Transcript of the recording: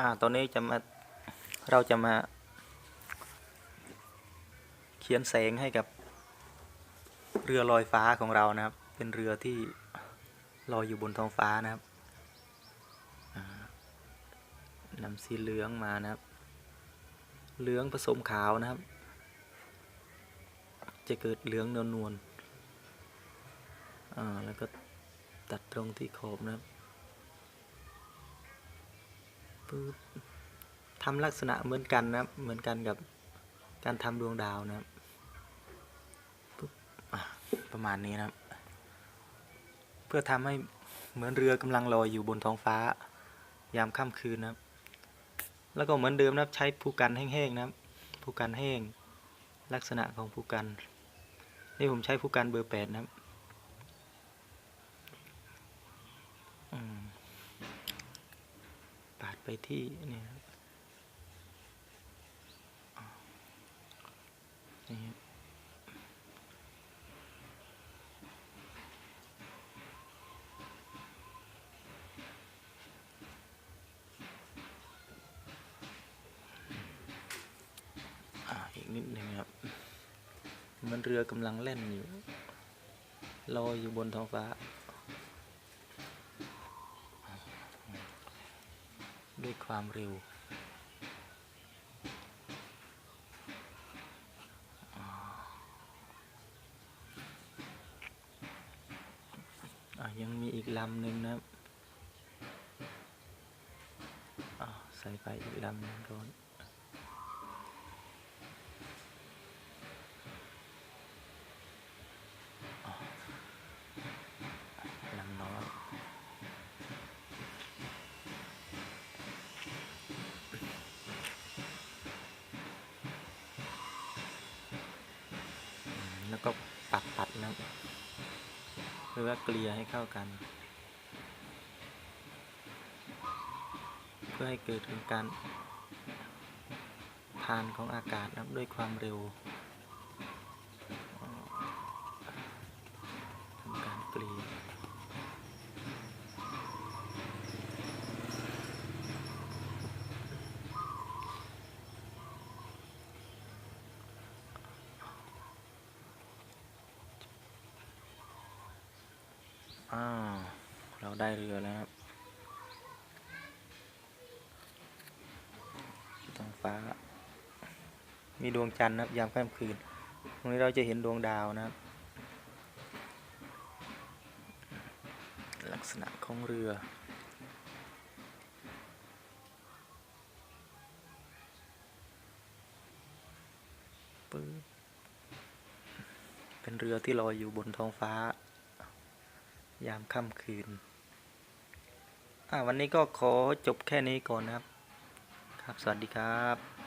อ่าตอนนี้จะมาเราจะมา เขียนแสงให้กับ เรือลอยฟ้าของเรานะครับ เป็นเรือที่ลอยอยู่บนท้องฟ้านะครับนำสีเหลืองมานะครับ เหลืองผสมขาวนะครับ จะเกิดเหลืองนวลนวลๆอ่าแล้วก็ตัดตรงที่ขอบนะครับ ปึ๊บทำลักษณะเหมือนกันนะเหมือนกันกับการทำดวงดาวนะปึ๊บประมาณนี้นะเพื่อทำให้เหมือนเรือกำลังลอยอยู่บนท้องฟ้า ยามค่ำคืนนะแล้วก็เหมือนเดิมนะใช้ผู้กันแห้งๆนะผู้กันแห้ง ลักษณะของผู้กัน นี่ผมใช้ผู้กันเบอร์แปดนะครับอืมปาด ไปที่นี่ครับนี่ครับอีกนิดหนึ่งครับมันเรือกำลังเล่นอยู่ลอยอยู่บนท้องฟ้า ด้วยความเร็วอ่ายังมีอีกลำหนึ่งนะอ่าใส่ไปอีกลำหนึ่งก่อนอ่าลำน้อย อืม แล้วก็ปัดปัดนะหรือว่าเกลี่ยให้เข้ากัน เพื่อให้เกิดการผ่านของอากาศนะด้วยความเร็วอ่าทำการเกลี่ย อ้าวเราได้เรือแล้วครับท้องฟ้า มีดวงจันทร์นะครับยามค่ำคืน ตรงนี้เราจะเห็นดวงดาวนะครับ ลักษณะของเรือปึ๊บเป็นเรือที่ลอยอยู่บนท้องฟ้า ยามค่ำคืน วันนี้ก็ขอจบแค่นี้ก่อนนะครับ ครับ สวัสดีครับ